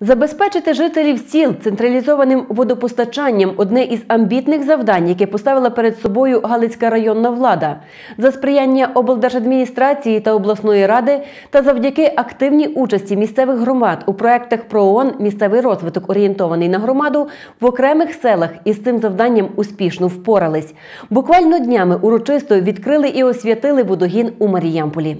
Забезпечити жителів сіл централізованим водопостачанням одне із амбітних завдань, яке поставила перед собою Галицька районна влада. За сприяння облдержадміністрації та обласної ради та завдяки активній участі місцевих громад у проектах ПРООН місцевий розвиток орієнтований на громаду в окремих селах із цим завданням успішно впорались. Буквально днями урочисто відкрили і освятили водогін у Маріямполі.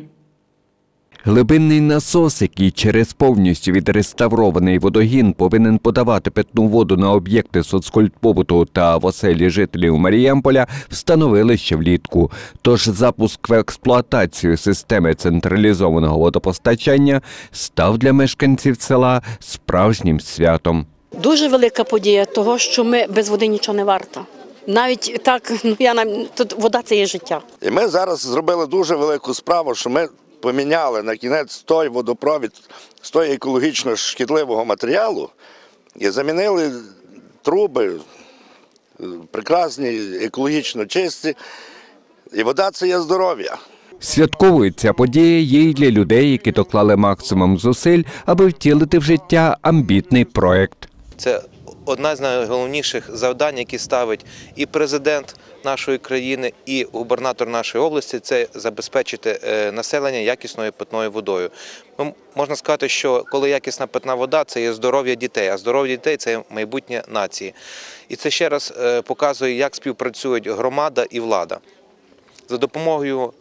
Глибинний насос, який через повністю відреставрований водогін повинен подавати питну воду на об'єкти соцкультпобуту та в оселі жителів Маріямполя, встановили ще влітку. Тож запуск в експлуатацію системи централізованого водопостачання став для мешканців села справжнім святом. Дуже велика подія того, що ми без води нічого не варта. Навіть так, ну я нам тут вода це є життя. І ми зараз зробили дуже велику справу, що ми поміняли на кінець той водопровід з того екологічно шкідливого матеріалу і замінили труби е, прекрасні, екологічно чисті. І вода це є здоров'я. Святковою ця подія є й для людей, які доклали максимум зусиль, аби втілити в життя амбітний проект. Це одна з найголовніших завдань, які ставить і президент нашої країни, і губернатор нашої області це забезпечити е, населення якісною питною водою. Можна сказати, що коли якісна питна вода, це є здоров'я дітей, а здоров'я дітей це майбутнє нації. І це ще раз е, показує, як співпрацюють громада і влада. За допомогою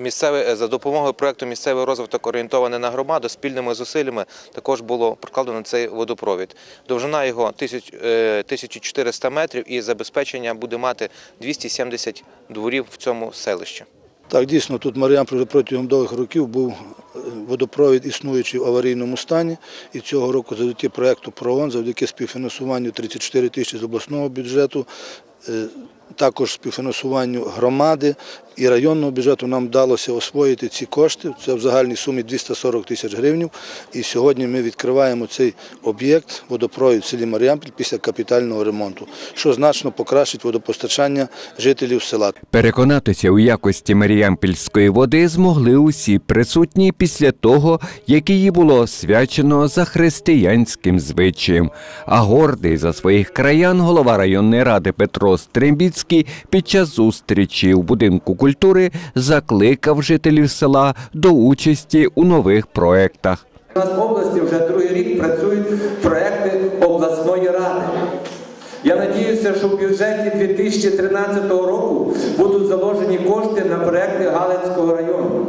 е, місцеве за допомогою проекту місцевий розвиток орієнтований на громаду спільними зусиллями також було прокладено цей водопровід. Довжина його 1000, е, 1400 метрів і забезпечення буде мати 270 дворів в цьому селищі. Так, дійсно, тут вже протягом довгих років був е, водопровід існуючий в аварійному стані. І цього року завдяки проєкту ПРООН, завдяки співфінансуванню 34 тисячі з обласного бюджету, е, також співфінансуванню громади і районного бюджету нам вдалося освоїти ці кошти. Це в загальній сумі 240 тисяч гривень. І сьогодні ми відкриваємо цей об'єкт водопровід в селі Маріамполь після капітального ремонту, що значно покращить водопостачання жителів села. Переконатися у якості маріампільської води змогли усі присутні після того, як її було освячено за християнським звичаєм. А гордий за своїх краян голова районної ради Петро Стрембіцький під час зустрічі у будинку культури закликав жителів села до участі у нових проєктах. У нас в області вже другий рік працюють проекти обласної ради. Я надіюся, що в бюджеті 2013 року будуть заложені кошти на проекти Галицького району.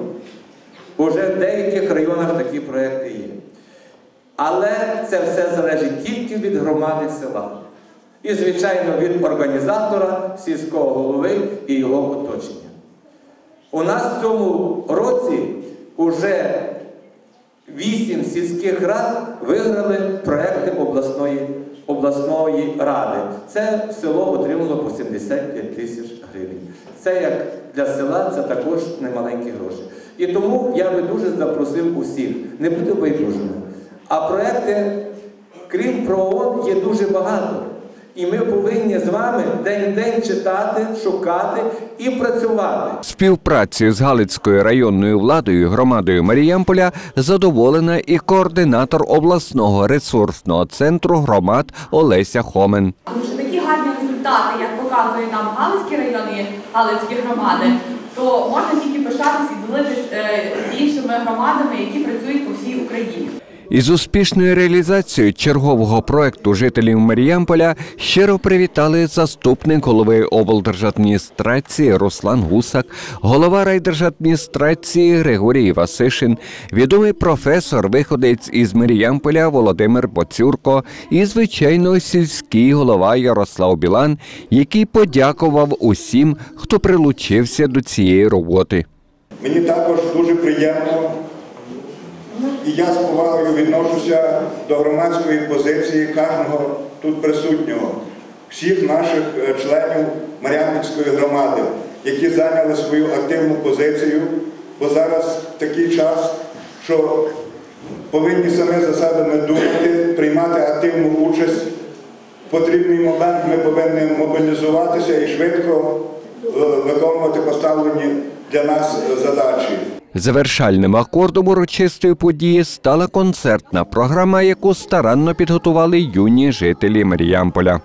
Уже в деяких районах такі проекти є. Але це все залежить тільки від громади села. І, звичайно, від організатора, сільського голови і його оточення. У нас в цьому році вже вісім сільських рад виграли проекти обласної, обласної ради. Це село отримало по 75 тисяч гривень. Це як для села це також немаленькі гроші. І тому я би дуже запросив усіх, не бути байдужими. А проекти, крім ПРООН, є дуже багато. І ми повинні з вами день-день читати, шукати і працювати. Співпрацею з Галицькою районною владою громадою Маріямполя задоволена і координатор обласного ресурсного центру громад Олеся Хомен. Тому що такі гарні результати, як показує нам Галицький район і Галицькі громади, то можна тільки пишатися і ділитися е, з іншими громадами, які працюють. Із успішною реалізацією чергового проекту жителів Маріямполя щиро привітали заступник голови облдержадміністрації Руслан Гусак, голова райдержадміністрації Григорій Васишин, відомий професор, виходець із Маріямполя Володимир Боцюрко і, звичайно, сільський голова Ярослав Білан, який подякував усім, хто прилучився до цієї роботи. Мені також дуже приємно, і я з повагою відношуся до громадської позиції кожного тут присутнього, всіх наших е, членів Мар'янівської громади, які зайняли свою активну позицію, бо зараз такий час, що повинні самі за себе думати, приймати активну участь. В потрібний момент ми повинні мобілізуватися і швидко е, виконувати поставлені для нас задачі. Завершальним акордом урочистої події стала концертна програма, яку старанно підготували юні жителі Маріямполя.